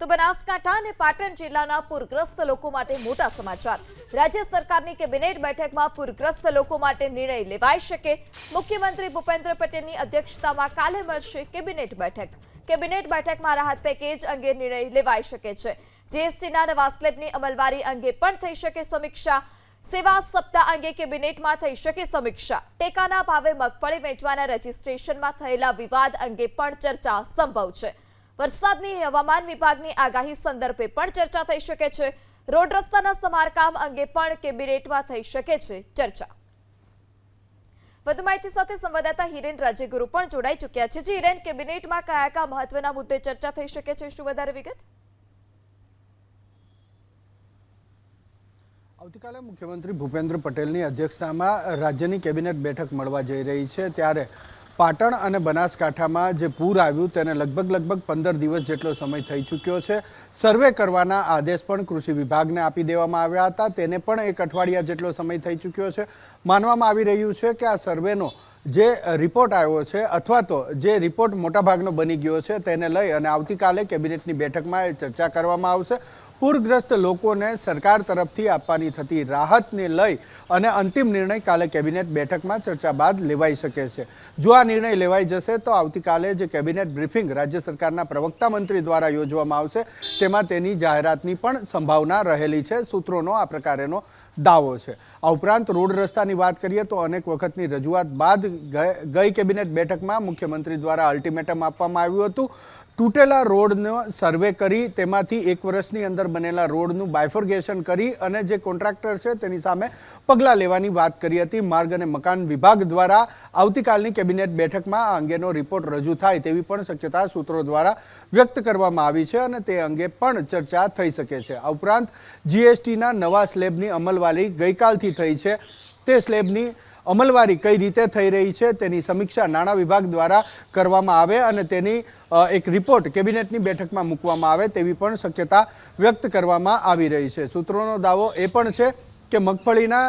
તો બનાસકાંઠા અને પાટણ જિલ્લાના પૂરગ્રસ્ત લોકો માટે મોટા સમાચાર. રાજ્ય સરકારની કેબિનેટ બેઠકમાં પૂરગ્રસ્ત લોકો માટે નિર્ણય લેવાઈ શકે. મુખ્યમંત્રી ભૂપેન્દ્ર પટેલની અધ્યક્ષતામાં કાલે મળશે કેબિનેટ બેઠક. કેબિનેટ બેઠકમાં રાહત પેકેજ અંગે નિર્ણય લેવાઈ શકે છે. જીએસટીના નવા સ્લેબની અમલવારી અંગે પણ થઈ શકે સમીક્ષા. સેવા સપ્તાહ અંગે કેબિનેટમાં થઈ શકે સમીક્ષા. ટેકાના ભાવે મગફળી વેચવાના રજીસ્ટ્રેશનમાં થયેલા વિવાદ અંગે પણ ચર્ચા સંભવ છે. વરસાદની હવામાન વિભાગની આગાહી સંદર્ભે પણ ચર્ચા થઈ શકે છે. રોડ રસ્તાના સમારકામ અંગે પણ કેબિનેટમાં થઈ શકે છે ચર્ચા. વધુ માહિતી સાથે સંવાદદાતા હિરેન રાજ્યગુરુ પણ જોડાઈ ચૂક્યા છે. જે હિરેન, કેબિનેટમાં કયા કયા મહત્વના મુદ્દે ચર્ચા થઈ શકે છે? શું વધારે વિગત? આવતીકાલે મુખ્યમંત્રી ભૂપેન્દ્ર પટેલની અધ્યક્ષતામાં રાજ્યની કેબિનેટ બેઠક મળવા જઈ રહી છે. ત્યારે પાટણ અને બનાસકાંઠામાં જે પૂર આવ્યું તેને લગભગ લગભગ પંદર દિવસ જેટલો સમય થઈ ચૂક્યો છે. સર્વે કરવાના આદેશ પણ કૃષિ વિભાગને આપી દેવામાં આવ્યા હતા. તેને પણ એક અઠવાડિયા જેટલો સમય થઈ ચૂક્યો છે. માનવામાં આવી રહ્યું છે કે આ સર્વેનો જે રિપોર્ટ આવ્યો છે અથવા તો જે રિપોર્ટ મોટાભાગનો બની ગયો છે તેને લઈ અને આવતીકાલે કેબિનેટની બેઠકમાં એ ચર્ચા કરવામાં આવશે. પૂરગ્રસ્ત લોકોને સરકાર તરફથી આપવાની થતી રાહતને લઈ અને અંતિમ નિર્ણય કાલે કેબિનેટ બેઠકમાં ચર્ચા બાદ લેવાઈ શકે છે. જો આ નિર્ણય લેવાઈ જશે, તો આવતીકાલે જે કેબિનેટ બ્રીફિંગ રાજ્ય સરકારના પ્રવક્તા મંત્રી દ્વારા યોજવામાં આવશે. તેમાં તેની જાહેરાતની પણ સંભાવના રહેલી છે. સૂત્રોનો આ પ્રકારેનો દાવો છે. આ ઉપરાંત રોડ રસ્તાની વાત કરીએ તો અનેક વખતની રજૂઆત બાદ ગઈ- કેબિનેટ બેઠકમાં મુખ્યમંત્રી દ્વારા અલ્ટિમેટમ આપવામાં આવ્યું હતું. તૂટેલા રોડનો સર્વે કરી, તેમાંથી એક વર્ષની અંદર બનેલા રોડનું બાયફોર્ગેશન કરી અને જે કોન્ટ્રાક્ટર છે તેની સામે પગલાં લેવાની વાત કરી હતી. માર્ગ અને મકાન વિભાગ દ્વારા આવતીકાલની કેબિનેટ બેઠકમાં આ અંગેનો રિપોર્ટ રજૂ થાય તેવી પણ શક્યતા સૂત્રો દ્વારા વ્યક્ત કરવામાં આવી છે અને તે અંગે પણ ચર્ચા થઈ શકે છે. આ ઉપરાંત જીએસટીના નવા સ્લેબની અમલવારી ગઈકાલથી થઈ છે. તે સ્લેબની અમલવારી કઈ રીતે થઈ રહી છે તેની સમીક્ષા નાણાં વિભાગ દ્વારા કરવામાં આવે અને તેની એક રિપોર્ટ કેબિનેટની બેઠકમાં મૂકવામાં આવે તેવી પણ શક્યતા વ્યક્ત કરવામાં આવી રહી છે. સૂત્રોનો દાવો એ પણ છે કે મગફળીના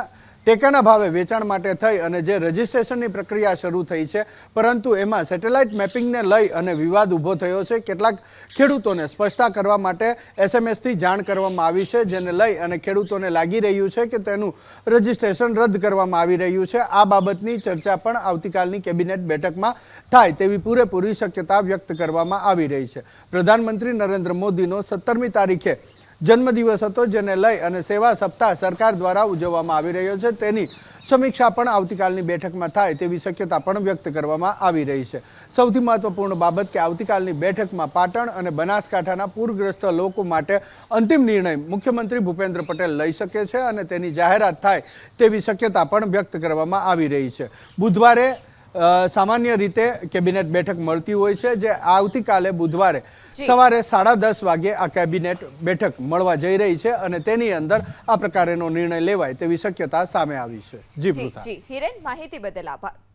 ટેકાના ભાવે વેચાણ માટે થઈ અને જે રજિસ્ટ્રેશનની પ્રક્રિયા શરૂ થઈ છે, પરંતુ એમાં સેટેલાઇટ મેપિંગને લઈ અને વિવાદ ઊભો થયો છે. કેટલાક ખેડૂતોને સ્પષ્ટતા કરવા માટે એસએમએસથી જાણ કરવામાં આવી છે, જેને લઈ અને ખેડૂતોને લાગી રહ્યું છે કે તેનું રજિસ્ટ્રેશન રદ કરવામાં આવી રહ્યું છે. આ બાબતની ચર્ચા પણ આવતીકાલની કેબિનેટ બેઠકમાં થાય તેવી પૂરેપૂરી શક્યતા વ્યક્ત કરવામાં આવી રહી છે. પ્રધાનમંત્રી નરેન્દ્ર મોદીનો સત્તરમી તારીખે જન્મદિવસ હતો જેને લઈ અને સેવા સપ્તાહ સરકાર દ્વારા ઉજવવામાં આવી રહ્યો છે. તેની સમીક્ષા પણ આવતીકાલની બેઠકમાં થાય તેવી શક્યતા પણ વ્યક્ત કરવામાં આવી રહી છે. સૌથી મહત્વપૂર્ણ બાબત કે આવતીકાલની બેઠકમાં પાટણ અને બનાસકાંઠાના પૂરગ્રસ્ત લોકો માટે અંતિમ નિર્ણય મુખ્યમંત્રી ભૂપેન્દ્ર પટેલ લઈ શકે છે અને તેની જાહેરાત થાય તેવી શક્યતા પણ વ્યક્ત કરવામાં આવી રહી છે. બુધવારે સામાન્ય રીતે કેબિનેટ બેઠક મળતી હોય છે જે આવતીકાલે બુધવારે સવારે સાડા દસ વાગે આ કેબિનેટ બેઠક મળવા જઈ રહી છે અને તેની અંદર આ પ્રકારેનો નિર્ણય લેવાય તેવી શક્યતા સામે આવી છે. જી. હિરેન માહિતી બદલ આભાર.